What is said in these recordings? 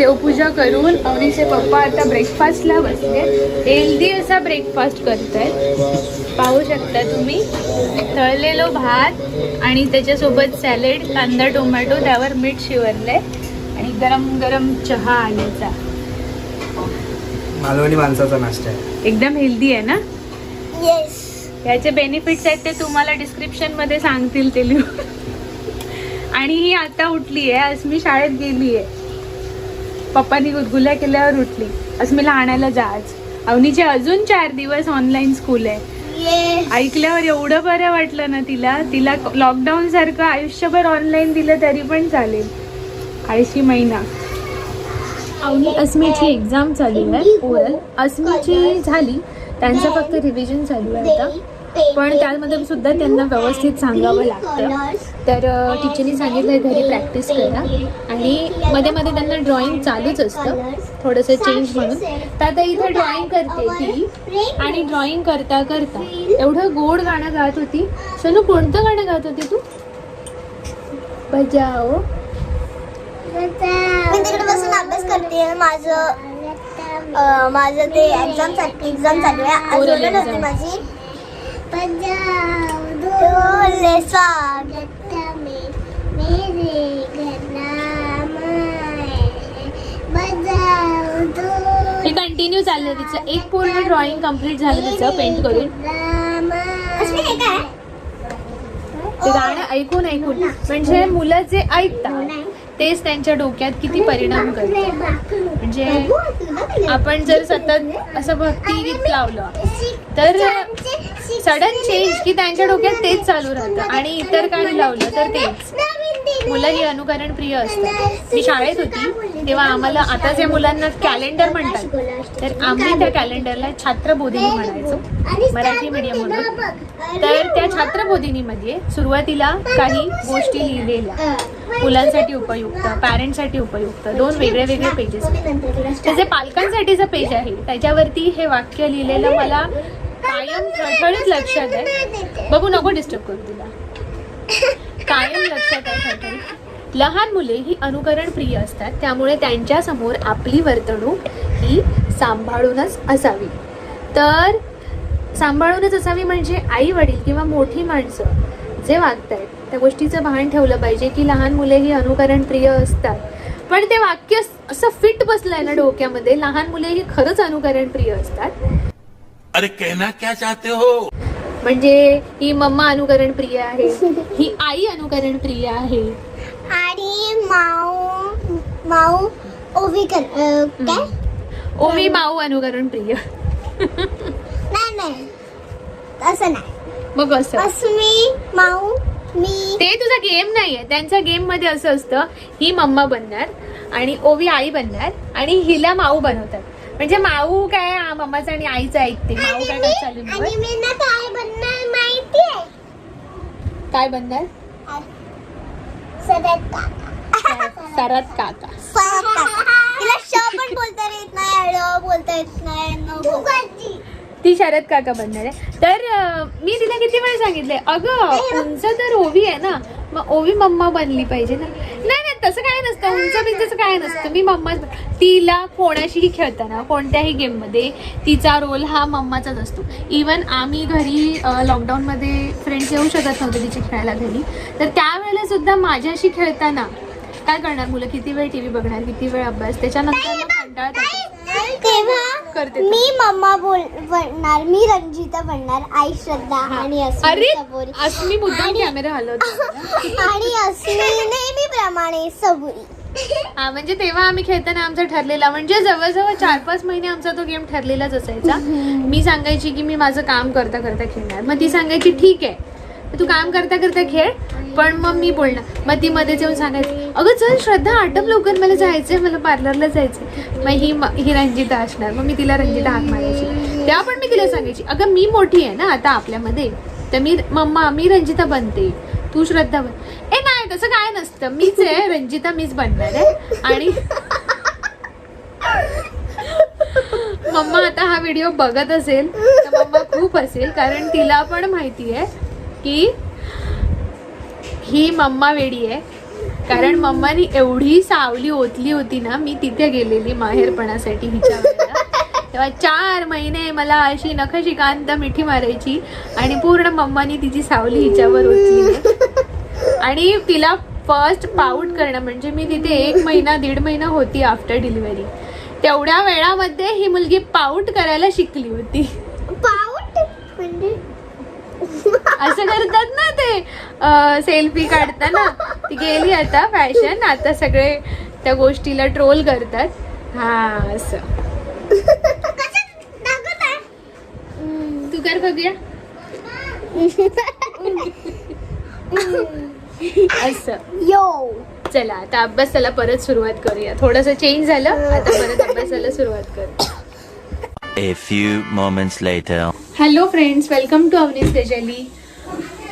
देवपूजा करून अवनीचे पप्पा आता ब्रेकफास्टला बसले. हेल्दी असा ब्रेकफास्ट करतायत. पाहू शकता तुम्ही. तळलेलो भात आणि त्याच्यासोबत सॅलेड कांदा टोमॅटो त्यावर मीठ शिवरलंय. आणि गरम गरम चहा आल्याचा मालवणी माणसाचा नाश्ता आहे. एकदम हेल्दी आहे ना? येस याचे बेनिफिट्स आहेत ते तुम्हाला डिस्क्रिप्शनमध्ये सांगतील ते लिहून आणि ही आता उठली आहे अस्मी शाळेत गेली आहे पप्पानी गुदगुल्या केल्यावर उठली. अस्मीला आणायला जा आज. अवनीचे अजून चार दिवस ऑनलाईन स्कूल आहे. ऐकल्यावर एवढं बरं वाटलं ना तिला. तिला लॉकडाऊन सारखं आयुष्यभर ऑनलाईन दिलं तरी पण चालेल. आळशी महिना. अवनी अस्मीची एक्झाम चालू आहे. ओरल अस्मीची झाली. त्यांचं फक्त रिव्हिजन चालू आहे आता. पण त्यामध्ये सुद्धा त्यांना व्यवस्थित सांगावं लागतं. तर टीचरनी सांगितलं घरी प्रॅक्टिस करा. आणि मध्ये मध्ये त्यांना ड्रॉइंग चालूच असतं. थोडंसं चेंज म्हणून. तर आता इथे ड्रॉइंग करते ती. आणि ड्रॉइंग करता करता एवढं गोड गाणं गात होती. सोनू कोणतं गाणं गात होती तू? बजाओ. मी तिकडे बसून अभ्यास करते. माझं माझं ते एक्झाम एक्झाम चालू आहे. आज हे कंटिन्यू चाललंय तिचं. एक पूर्ण ड्रॉइंग कंप्लीट झालं तिचं पेंट करून. ते गाणं ऐकून ऐकून. म्हणजे मुलं जे ऐकतात तेच त्यांच्या डोक्यात किती परिणाम करतं म्हणजे आपण जर सतत असं भक्ती गीत लावलं तर सडन चेंज की त्यांच्या डोक्यात तेच चालू राहतं. आणि इतर काही लावलं तर तेच. मुलं ही अनुकरण प्रिय असतात मी शाळेत होती तेव्हा आम्हाला आता जे मुलांना कॅलेंडर म्हणतात. तर आम्ही त्या कॅलेंडरला छात्रबोधिनी म्हणायचो मराठी मीडियममधून तर त्या छात्रबोधिनीमध्ये सुरुवातीला काही गोष्टी लिहिलेल्या. मुलांसाठी उपयुक्त पॅरेंटसाठी उपयुक्त दोन वेगळे वेगळे पेजेस त्याचे जे पालकांसाठीचं पेज आहे त्याच्यावरती हे वाक्य लिहिलेलं मला कायम ठळठळीत लक्षात आहे. बघू नको डिस्टर्ब करू तुला. कायम लक्षात आहे ठळठळीत लहान मुले ही अनुकरण प्रिय असतात. त्यामुळे त्यांच्यासमोर आपली वर्तणूक ही सांभाळूनच असावी. तर सांभाळूनच असावी म्हणजे आई वडील किंवा मोठी माणसं जे वागत आहेत त्या गोष्टीचं भान ठेवलं पाहिजे की लहान मुले ही अनुकरण प्रिय असतात. पण ते वाक्य असं फिट बसलंय ना डोक्यामध्ये लहान मुले ही खरंच अनुकरण प्रिय असतात. अरे कहना क्या चाहते हो? म्हणजे ही मम्मा अनुकरण प्रिय आहे. ही आई अनुकरण प्रिय आहे. आणि माऊ माऊ ओवी कर अं, काय? ओवी माऊ अनुकरण प्रिय. नाही नाही. असं नाही. मग असं. अस्मी माऊ मी. ते तुझा गेम नाहीये. त्यांच्या गेममध्ये असं असतं ही मम्मा बनणार आणि ओवी आई बनणार आणि हिला माऊ बनवतात. म्हणजे माऊ काय आ, मम्माचं आणि आईचं ऐकते माऊ काय काय चालू आणि नाही. मी ना काय बनणार माहिती आहे काय बनणार? सदत काका. सरात काका. तिला श पण बोलता येत नाही बोलता येत ती शरद काका बनणार आहे. तर मी तिला किती वेळ सांगितलंय अगं उंच तर ओवी आहे ना मग ओवी मम्मा बनली पाहिजे ना. नाही नाही तसं काय नसतं उंच बिंच काय नसतं मी मम्माच तिला कोणाशीही खेळताना कोणत्याही गेममध्ये तिचा रोल हा मम्माचाच असतो. इवन आम्ही घरी लॉकडाऊनमध्ये फ्रेंड्स येऊ शकत नव्हते तिचे खेळायला घरी. तर त्यावेळेला सुद्धा माझ्याशी खेळताना काय करणार मुलं? किती वेळ टीव्ही बघणार? किती वेळ अभ्यास? त्याच्यानंतर करते. मी मम्मा बोल बनणार मी रंजिता बनणार आई श्रद्धा आणि अस्मी अरे सबुरी अस्मी मुद्दाम कॅमेरा हलवतो. आणि अस्मी नेहमीप्रमाणे सबुरी. हा म्हणजे तेव्हा आम्ही खेळताना आमचा ठरलेला म्हणजे जवळजवळ चार पाच महिने आमचा तो गेम ठरलेलाच असायचा. मी सांगायची की मी माझं काम करता करता खेळणार. मग ती सांगायची ठीक आहे. तू काम करता करता खेळ. पण मग मी बोलणार. मग ती मध्येच येऊन सांगायची अगं चल श्रद्धा आटप लवकर मला जायचंय मला पार्लरला जायचंय. मग ही म- ही रंजिता असणार. मग मी तिला रंजिता हाक मारायची. तेव्हा पण मी तिला सांगायची अगं मी मोठी आहे ना आता आपल्यामध्ये तर मी मम्मा मी रंजिता बनते. तू श्रद्धा बन ए नाही तसं काय नसतं. मीच आहे. रंजिता मीच बनणार आहे. आणि मम्मा आता हा व्हिडिओ बघत असेल तर मम्मा खूप असेल कारण तिला पण माहिती आहे की ही मम्मा वेडी आहे. कारण मम्मानी एवढी सावली ओतली होती ना मी तिथे गेलेली माहेरपणासाठी हिच्या तेव्हा चार महिने मला अशी नखशीकांत मिठी मारायची आणि पूर्ण मम्मानी तिची सावली हिच्यावर ओतली. आणि तिला फर्स्ट पाऊट करणं म्हणजे मी तिथे एक महिना दीड महिना होती आफ्टर डिलिव्हरी तेवढ्या वेळामध्ये ही मुलगी पाऊट करायला शिकली होती पाऊट म्हणजे असं करतात ना ते सेल्फी काढताना. ती गेली आता फॅशन आता सगळे त्या गोष्टीला ट्रोल करतात. हा असं? तू कर बघूया. असं. यो. चला आता अभ्यासाला परत सुरुवात करूया. थोडस चेंज झालं आता परत अभ्यासाला सुरुवात करू. A few moments later. Hello friends welcome to अवनीस तेजली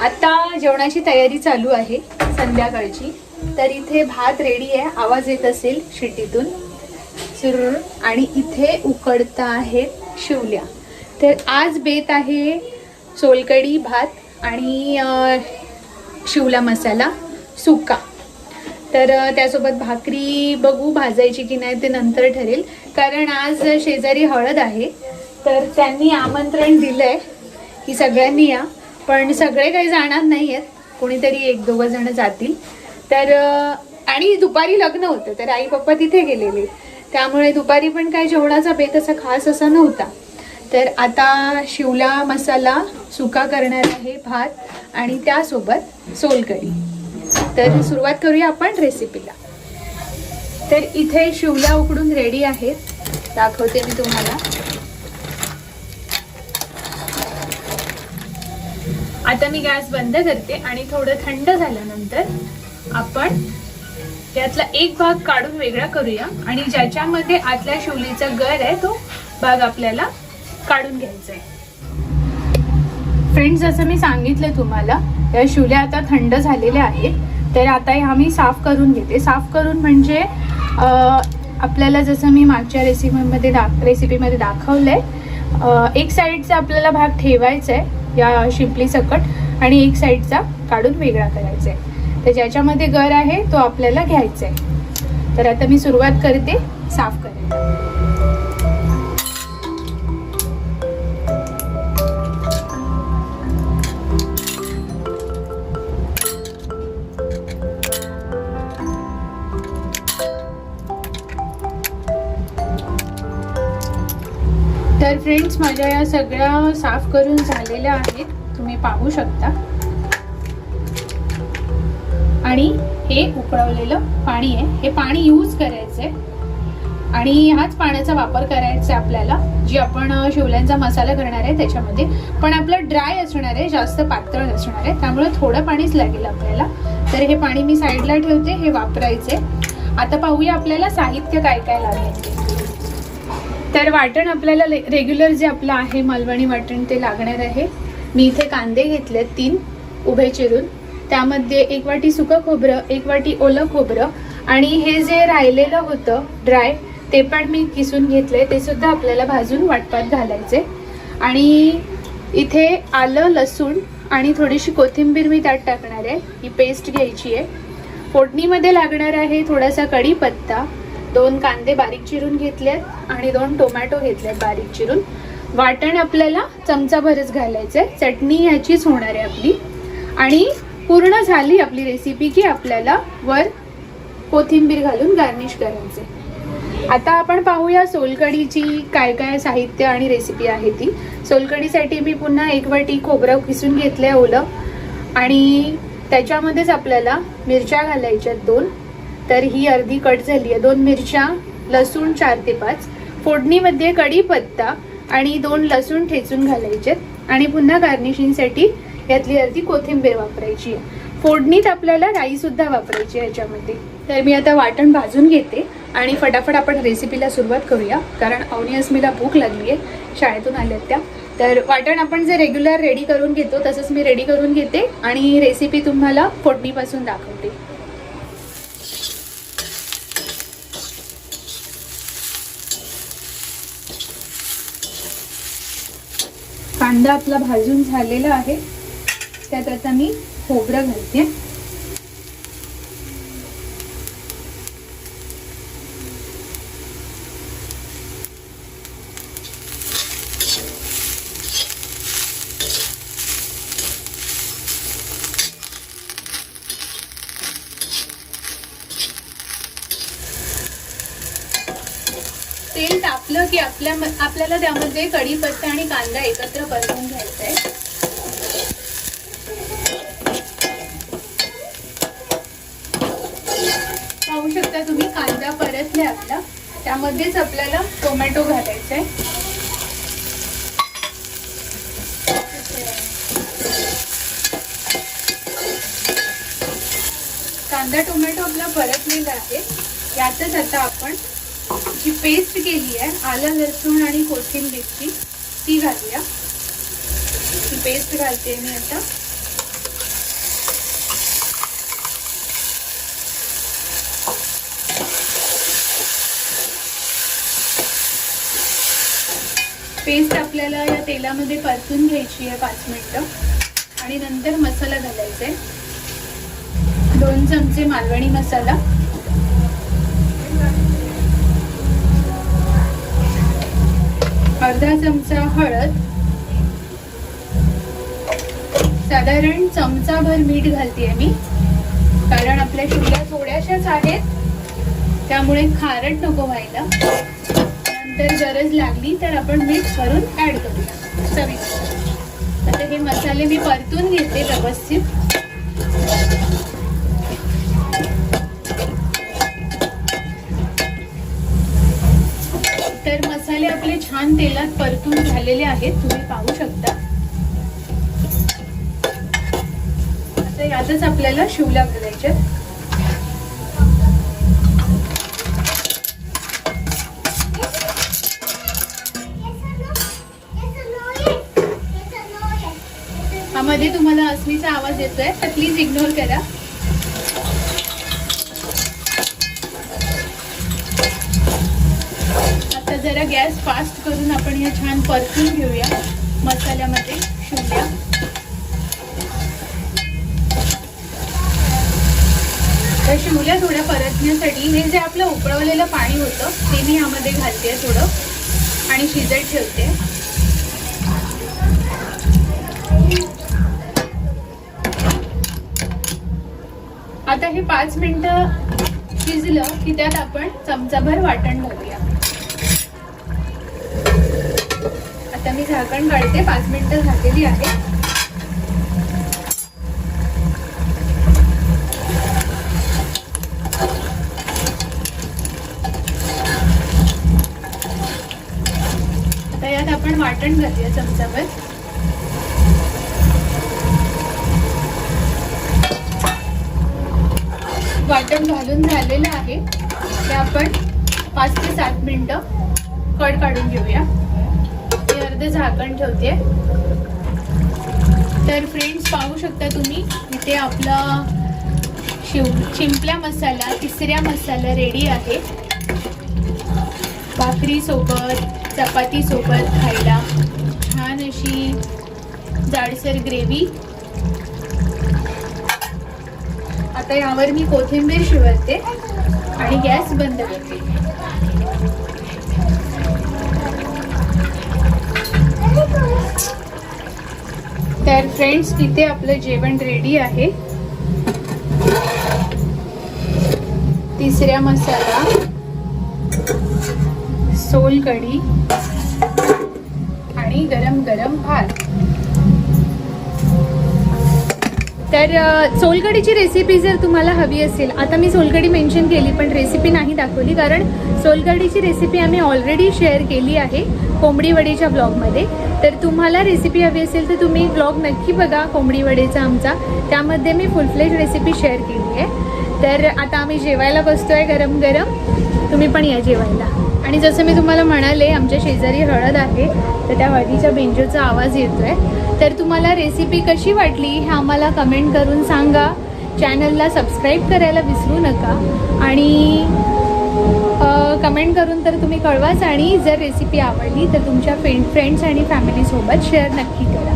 आता जेवणाची तयारी चालू आहे संध्याकाळची. तर इथे भात रेडी आहे. आवाज येत असेल शिटीतून सुरू आणि इथे उकडता आहेत शिवल्या. तर आज बेत आहे सोलकडी भात आणि शिवला मसाला सुका. तर त्यासोबत भाकरी बघू भाजायची की नाही ते नंतर ठरेल. कारण आज शेजारी हळद आहे. तर त्यांनी आमंत्रण दिलं आहे की सगळ्यांनी या. पण सगळे काही जाणार नाही आहेत कोणीतरी एक दोघं जण जातील. तर आणि दुपारी लग्न होतं तर आई पप्पा तिथे गेलेले. त्यामुळे दुपारी पण काय जेवणाचा बेत असा खास असा नव्हता. तर आता शिवला मसाला सुका करणार आहे भात आणि त्यासोबत सोलकढी. तर सुरुवात करूया आपण रेसिपीला तर इथे शिवला उकडून रेडी आहेत. दाखवते मी तुम्हाला. आता मी गॅस बंद करते आणि थोडं थंड झाल्यानंतर आपण यातला एक भाग काढून वेगळा करूया. आणि ज्याच्यामध्ये आतल्या शिवलीचा गर आहे तो भाग आपल्याला काढून घ्यायचा आहे फ्रेंड्स जसं मी सांगितलं तुम्हाला या शिवल्या आता थंड झालेल्या आहेत. तर आता ह्या मी साफ करून घेते. साफ करून म्हणजे आपल्याला जसं मी मागच्या रेसिपीमध्ये दाख रेसिपीमध्ये दाखवलं आहे एक साईडचा आपल्याला भाग ठेवायचा आहे या शिंपली सकट आणि एक साईडचा काढून वेगळा करायचा आहे. तर ज्याच्यामध्ये गर आहे तो आपल्याला घ्यायचा आहे. तर आता मी सुरुवात करते साफ करायला. फ्रेंड्स माझ्या या सगळ्या साफ करून झालेल्या आहेत. तुम्ही पाहू शकता. आणि हे उकळवलेलं पाणी आहे. हे पाणी यूज करायचं आहे. आणि ह्याच पाण्याचा वापर करायचा आहे आपल्याला. जी आपण शिवल्यांचा मसाला करणार आहे त्याच्यामध्ये. पण आपलं ड्राय असणार आहे. जास्त पातळ असणार आहे. त्यामुळे थोडं पाणीच लागेल आपल्याला. तर हे पाणी मी साईडला ठेवते. हे वापरायचे आता पाहूया आपल्याला साहित्य काय काय लागेल. तर वाटण आपल्याला रेग्युलर जे आपलं आहे मालवणी वाटण ते लागणार आहे. मी इथे कांदे घेतले तीन उभे चिरून. त्यामध्ये एक वाटी सुकं खोबरं एक वाटी ओलं खोबरं आणि हे जे राहिलेलं होतं ड्राय ते पण मी किसून घेतलंय. ते सुद्धा आपल्याला भाजून वाटपात घालायचे. आणि इथे आलं लसूण आणि थोडीशी कोथिंबीर मी त्यात टाकणार आहे. ही पेस्ट घ्यायची आहे. फोडणीमध्ये लागणार आहे थोडासा कढीपत्ता. दोन कांदे बारीक चिरून घेतलेत आणि दोन टोमॅटो घेतलेत बारीक चिरून. वाटण आपल्याला चमचाभरच घालायचं आहे चटणी ह्याचीच होणार आहे आपली. आणि पूर्ण झाली आपली रेसिपी की आपल्याला वर कोथिंबीर घालून गार्निश करायचे आता आपण पाहूया सोलकढीची काय काय साहित्य आणि रेसिपी आहे ती. सोलकढीसाठी मी पुन्हा एक वाटी खोबरं किसून घेतलं आहे ओलं. आणि त्याच्यामध्येच आपल्याला मिरच्या घालायच्यात दोन. तर ही अर्धी कट झाली आहे. दोन मिरच्या लसूण चार ते पाच. फोडणीमध्ये कढीपत्ता आणि दोन लसूण ठेचून घालायचे आणि पुन्हा गार्निशिंगसाठी यातली अर्धी कोथिंबीर वापरायची आहे. फोडणीत आपल्याला राईसुद्धा वापरायची आहे याच्यामध्ये. तर मी आता वाटण भाजून घेते आणि फटाफट आपण रेसिपीला सुरुवात करूया. कारण अवनी अस्मीला भूक लागली आहे. शाळेतून आल्यात त्या. तर वाटण आपण जे रेग्युलर रेडी करून घेतो तसंच मी रेडी करून घेते आणि रेसिपी तुम्हाला फोडणीपासून दाखवते. कांदा आपला भाजून झालेला आहे. त्यात आता मी खोबरं घालते. तेल की आपल्या आपल्याला त्यामध्ये कढीपत्ता आणि कांदा एकत्र परतून घ्यायचा आहे पाहू शकता तुम्ही कांदा परतले आपला. त्यामध्येच आपल्याला टोमॅटो घालायचा आहे कांदा टोमॅटो आपला परतलेला आहे. यातच आता आपण जी पेस्ट केली आहे आलं लसूण आणि कोथिंबीरची ती घालूया. ती पेस्ट घालते मी आता. पेस्ट आपल्याला या तेलामध्ये परतून घ्यायची आहे पाच मिनटं. आणि नंतर मसाला घालायचा आहे. दोन चमचे मालवणी मसाला. अर्धा चमचा हळद साधारण चमचाभर मीठ घालते मी कारण आपल्या शिवल्या थोड्याशाच आहेत त्यामुळे खारट नको व्हायला. नंतर गरज लागली तर आपण मीठ भरून ऍड करूया. चवीनुसार. आता हे मसाले मी परतून घेते व्यवस्थित तर मसाले आपले छान तेलात परतून झालेले आहेत तुम्ही पाहू शकता. आता यातच आपल्याला शिवल्या घालायच्या मध्ये तुम्हाला अस्मीचा आवाज येतोय तर प्लीज इग्नोर करा. जरा गॅस फास्ट करून आपण या छान परतून घेऊया मसाल्यामध्ये. शिवल्या तर शिवल्या थोड्या परतण्यासाठी हे जे आपलं उकळवलेलं पाणी होतं ते मी यामध्ये घालते थोडं आणि शिजत ठेवते. आता हे पाच मिनटं शिजलं की त्यात आपण चमचाभर वाटण घालूया. मी झाकण काढते पाच मिनिटं झालेली आहे. आता यात आपण वाटण घालूया चमचाभर. वाटण घालून झालेलं आहे. ते आपण पाच ते सात मिनिटं कड काढून घेऊया. इथे झाकण ठेवते. तर फ्रेंड्स पाहू शकता तुम्ही इथे आपला शिव शिंपल्या मसाला तिसऱ्या मसाला रेडी आहे. भाकरी सोबत चपाती सोबत खायला छान अशी जाडसर ग्रेव्ही आता यावर मी कोथिंबीर शिवरते आणि गॅस बंद करते. तर फ्रेंड्स इथे आपलं जेवण रेडी आहे. तिसऱ्या मसाला सोलकढी आणि गरम गरम भात. तर सोलकडीची सोलकढीची रेसिपी जर तुम्हाला हवी असेल आता मी सोलकढी मेन्शन केली पण रेसिपी नाही दाखवली कारण सोलकढीची रेसिपी आम्ही ऑलरेडी शेअर केली आहे कोंबडी वडेच्या ब्लॉगमध्ये तर तुम्हाला रेसिपी हवी असेल तर तुम्ही ब्लॉग नक्की बघा कोंबडी वडेचा आमचा. त्यामध्ये मी फुलफ्लेज रेसिपी शेअर केली आहे. तर आता आम्ही जेवायला बसतो आहे गरम गरम तुम्ही पण या जेवायला. आणि जसं मी तुम्हाला म्हणाले आमच्या शेजारी हळद आहे तर त्या हळदीच्या बेंजोचा आवाज येतो आहे तर तुम्हाला रेसिपी कशी वाटली हे आम्हाला कमेंट करून सांगा. चॅनलला सबस्क्राईब करायला विसरू नका. आणि कमेंट करून तर तुम्ही कळवाच आणि जर रेसिपी आवडली तर तुमच्या फ्रेंड फ्रेंड्स आणि फॅमिलीसोबत शेअर नक्की करा.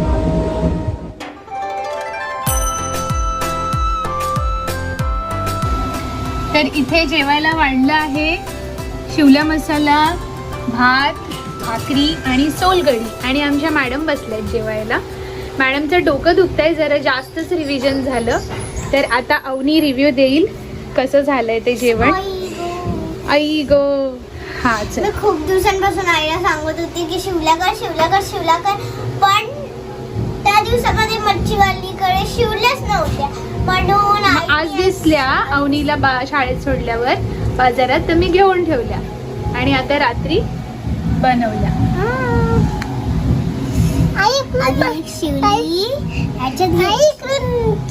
तर इथे जेवायला वाढलं आहे शिवला मसाला भात भाकरी आणि सोलकढी आणि आमच्या मॅडम बसल्यात जेवायला. मॅडमचं डोकं दुखतंय जरा जास्तच रिव्हिजन झालं. तर आता अवनी रिव्ह्यू देईल कसं झालंय ते जेवण. आई गो. हा चल. मी खूप दिवसांपासून आईला सांगत होती की शिवल्या कर शिवल्या कर शिवल्या कर पण त्या दिवसामध्ये मच्छीवालीकडे शिवल्याच नव्हत्या. म्हणून आज दिसल्या अवनीला बा शाळेत सोडल्यावर. बाजारात तर मी घेऊन ठेवल्या. आणि आता रात्री बनवल्या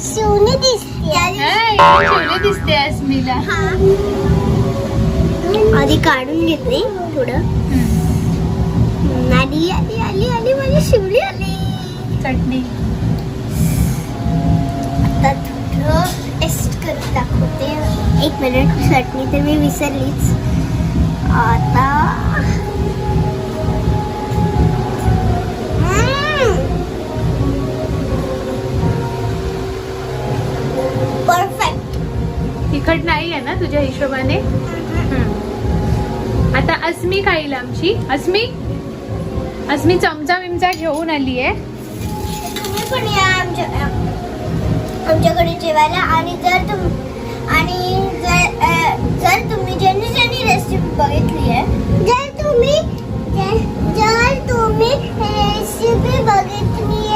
शिवली शिवणी. दिसते. दिसते अस्मीला आधी काढून घेते थोडं. आली आली आली आली माझी शिवली आली. चटणी. आता थोडं टेस्ट करून दाखवते. एक मिनिट चटणी तर मी विसरलीच. आता तुझ्या हिशोबाने? आता अस्मी खाईल आमची. अस्मी? अस्मी चमचा विमचा घेऊन आली आहे. तुम्ही पण या आमच्या आमच्याकडे जेवायला आणि जर तुम आणि जर जर तुम्ही ज्यांनी ज्यांनी रेसिपी बघितली आहे जर तुम्ही जर तुम्ही रेसिपी बघितली